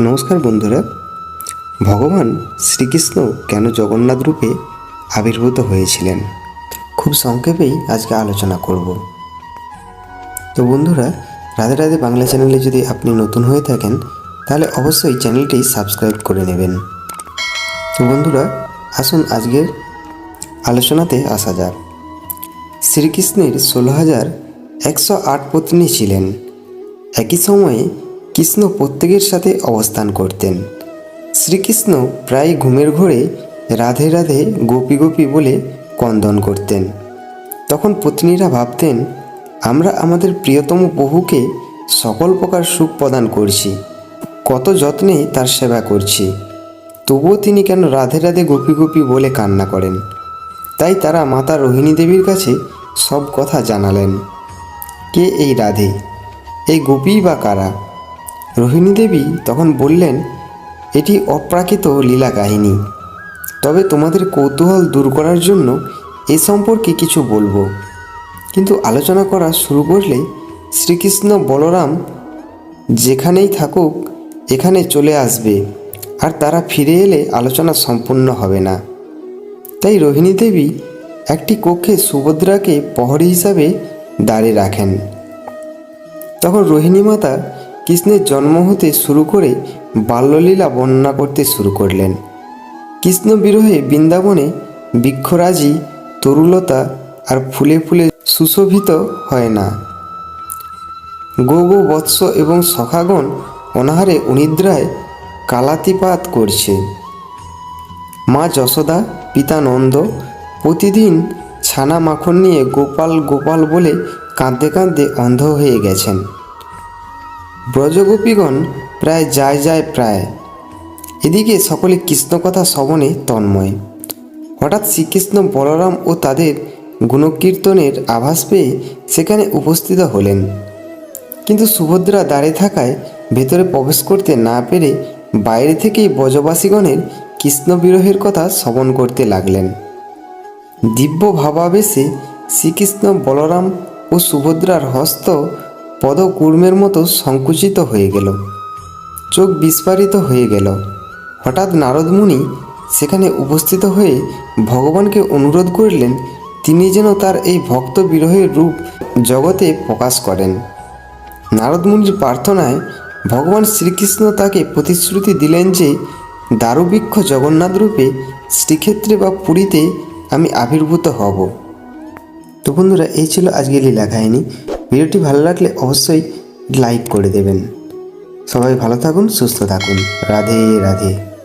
নমস্কার বন্ধুরা। ভগবান শ্রীকৃষ্ণ কেন জগন্নাথ রূপে আবির্ভূত হয়েছিলেন? খুব সংক্ষেপেই আজকে আলোচনা করব। তো বন্ধুরা, রাধে রাধে বাংলা চ্যানেলে যদি আপনি নতুন হয়ে থাকেন, তাহলে অবশ্যই চ্যানেলটি সাবস্ক্রাইব করে নেবেন। তো বন্ধুরা, আসুন আজকের আলোচনাতে আসা যাক। শ্রীকৃষ্ণের ষোলো হাজার একশো আট পত্নী ছিলেন। একই সময়ে কৃষ্ণ প্রত্যেকের সাথে অবস্থান করতেন। শ্রীকৃষ্ণ প্রায় ঘুমের ঘোরে রাধে রাধে গোপী গোপী বলে কন্দন করতেন। তখন পত্নীরা ভাবতেন, আমরা আমাদের প্রিয়তম বহুকে সকল প্রকার সুখ প্রদান করছি, কত যত্নে তার সেবা করছি। তবুও তিনি কেন রাধে রাধে গোপী গোপী বলে কান্না করেন? তাই তারা মাতা রোহিণী দেবীর কাছে সব কথা জানালেন। কে এই রাধে? এই গোপী বা কারা? রোহিণী দেবী তখন বললেন, এটি অপ্রাকৃত লীলা কাহিনী। তবে তোমাদের কৌতূহল দূর করার জন্য এ সম্পর্কে কিছু বলব। কিন্তু আলোচনা করা শুরু করলে শ্রীকৃষ্ণ বলরাম, যেখানেই থাকুক, এখানে চলে আসবে, আর তারা ফিরে এলে আলোচনা সম্পূর্ণ হবে না। তাই রোহিণী দেবী একটি কক্ষে সুভদ্রাকে প্রহরী হিসাবে দাঁড়িয়ে রাখেন। তখন রোহিণী মাতা কৃষ্ণের জন্ম হতে শুরু করে বাল্যলীলা বর্ণনা করতে শুরু করলেন। কৃষ্ণ বিরহে বৃন্দাবনে বৃক্ষরাজি, তরুলতা আর ফুলে ফুলে সুশোভিত হয় না। গো গো বৎস এবং সখাগণ অনাহারে অনিদ্রায় কালাতিপাত করছে। মা যশোদা, পিতা নন্দ প্রতিদিন ছানা মাখন নিয়ে গোপাল গোপাল বলে কাঁদতে কাঁদতে অন্ধ হয়ে গেছেন। ব্রজগোপীগণ প্রায় যায় যায় প্রায়। এদিকে সকলে কৃষ্ণ কথা শ্রবণে তন্ময়। হঠাৎ শ্রীকৃষ্ণ বলরাম ও তাদের গুণকীর্তনের আভাস পেয়ে সেখানে উপস্থিত হলেন। কিন্তু সুভদ্রা দাঁড়িয়ে থাকায় ভেতরে প্রবেশ করতে না পেরে বাইরে থেকেই ব্রজবাসীগণের কৃষ্ণ বিরহের কথা শ্রবণ করতে লাগলেন। দিব্য ভাবাবেশে শ্রীকৃষ্ণ বলরাম ও সুভদ্রার হস্ত পদকুর্মের মতো সংকুচিত হয়ে গেল। চোখ বিস্ফারিত হয়ে গেল। হঠাৎ নারদ মুনি সেখানে উপস্থিত হয়ে ভগবানকে অনুরোধ করলেন, তিনি যেন তার এই ভক্ত বিরহের রূপ জগতে প্রকাশ করেন। নারদ মুনির প্রার্থনায় ভগবান শ্রীকৃষ্ণ তাকে প্রতিশ্রুতি দিলেন যে, দারুবৃক্ষ জগন্নাথ রূপে শ্রীক্ষেত্রে বা পুরীতে আমি আবির্ভূত হব। তো বন্ধুরা, এই ছিল আজকের লীলা কাহিনী ভিডিওটি ভালো লাগলে অবশ্যই লাইক করে দেবেন। সবাই ভালো থাকুন সুস্থ থাকুন। রাধে রাধে।